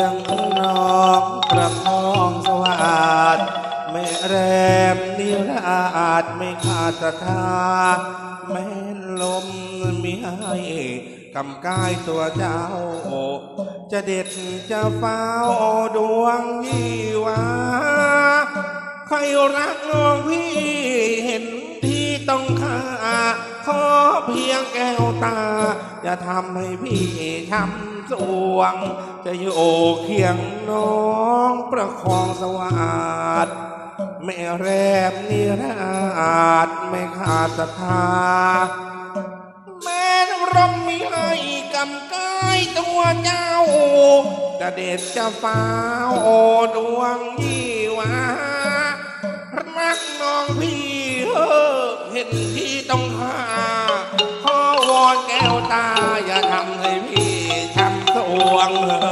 ยงนองประคองสวัสดไม่แรมนิราชไม่ขาดศรัทธาแม่นลมมีให้กำกายตัวเจ้า จะเด็ดจะฟ้าดวงยี่วาใครรักน้องพี่เห็นพี่ต้องค่าขอเพียงแก้วตา จะทำให้พี่ช้ำสวง จะอยู่เคียงน้องประคองสวัสดไม่แรบนิราชไม่ขาดศรัทธาแม้น้ำรมมีให้กำกายตัวเจ้า จะเด็ดจะฟ้าโอดวงยี่วารักน้องพี่เออเห็นที่ต้องหาพ่อวอนแก่ বাংলা